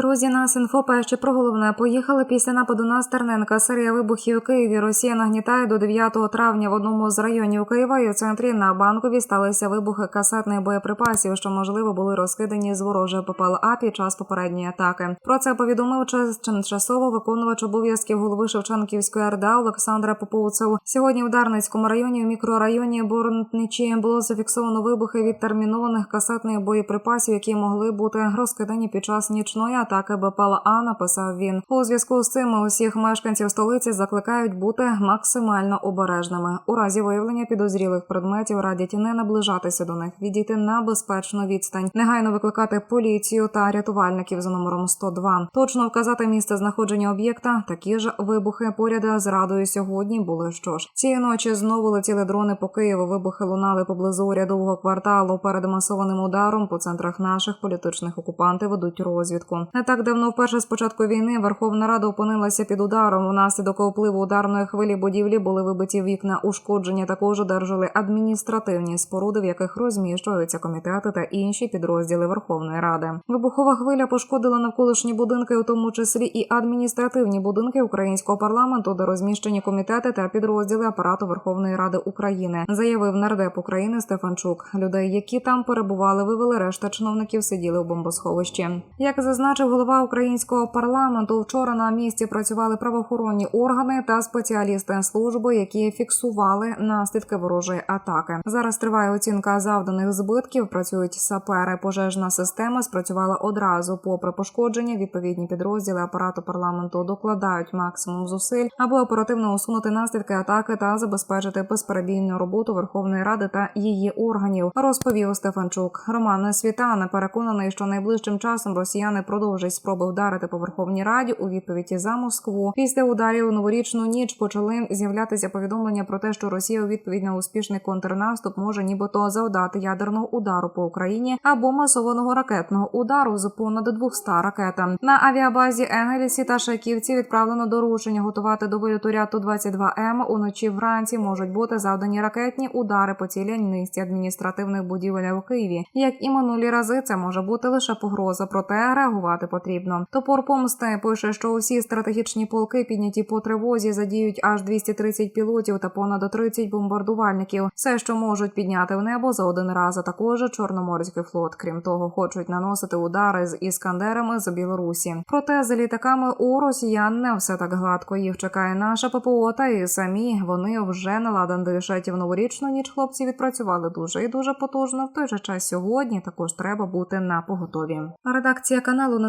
Друзі, нас інфо перші про головне. Поїхали після нападу на Стерненка. Серія вибухів у Києві. Росія нагнітає до 9 травня в одному з районів Києва і у центрі на банкові сталися вибухи касетних боєприпасів, що можливо були розкидані з ворожої ППЛА під час попередньої атаки. Про це повідомив час- тимчасово виконувач обов'язків голови Шевченківської РДА Олександра Поповцев. Сьогодні в Дарницькому районі, в мікрорайоні Борничі було зафіксовано вибухи від термінованих касетних боєприпасів, які могли бути розкидані під час нічної атаки БПЛА. Написав він у зв'язку з цим усіх мешканців столиці закликають бути максимально обережними. У разі виявлення підозрілих предметів радять не наближатися до них, відійти на безпечну відстань, негайно викликати поліцію та рятувальників за номером 102. Точно вказати місце знаходження об'єкта. Такі ж вибухи поряд з радою сьогодні були. Що ж цієї ночі знову летіли дрони по Києву. Вибухи лунали поблизу урядового кварталу. Перед масованим ударом по центрах наших політичних окупантів ведуть розвідку. Не так давно, вперше з початку війни, Верховна Рада опинилася під ударом. Внаслідок впливу ударної хвилі будівлі були вибиті вікна. Ушкодження також одержали адміністративні споруди, в яких розміщуються комітети та інші підрозділи Верховної Ради. Вибухова хвиля пошкодила навколишні будинки, у тому числі і адміністративні будинки українського парламенту, де розміщені комітети та підрозділи апарату Верховної Ради України, заявив нардеп України Стефанчук. Людей, які там перебували, вивели решта чиновників, сиділи у бомбосховищі. Як зазначив голова українського парламенту, вчора на місці працювали правоохоронні органи та спеціалісти служби, які фіксували наслідки ворожої атаки. Зараз триває оцінка завданих збитків. Працюють сапери. Пожежна система спрацювала одразу. Попри пошкодження, відповідні підрозділи апарату парламенту докладають максимум зусиль, аби оперативно усунути наслідки атаки та забезпечити безперебійну роботу Верховної Ради та її органів. Розповів Стефанчук. Роман Світана переконаний, що найближчим часом росіяни продовжать спроби вдарити по Верховній Раді у відповіді за Москву. Після ударів у новорічну ніч почали з'являтися повідомлення про те, що Росія у відповідь на успішний контрнаступ може нібито завдати ядерного удару по Україні або масованого ракетного удару з понад 200 ракетам. На авіабазі Енгельсі та Шаківці відправлено доручення готувати до вильоту ряту 22 М. Уночі вранці можуть бути завдані ракетні удари по цілій низці адміністративних будівель у Києві. Як і минулі рази, це може бути лише погроза, проте реагувати потрібно. Топор помсти пише, що усі стратегічні полки підняті по тривозі задіють аж 230 пілотів та понад 30 бомбардувальників. Все, що можуть підняти в небо за один раз, а також Чорноморський флот. Крім того, хочуть наносити удари з іскандерами з Білорусі. Проте з літаками у росіян не все так гладко. Їх чекає наша ППО, та і самі вони вже на ладан дишать. В новорічну ніч хлопці відпрацювали дуже і дуже потужно. В той же час сьогодні також треба бути на поготові. Редакція каналу не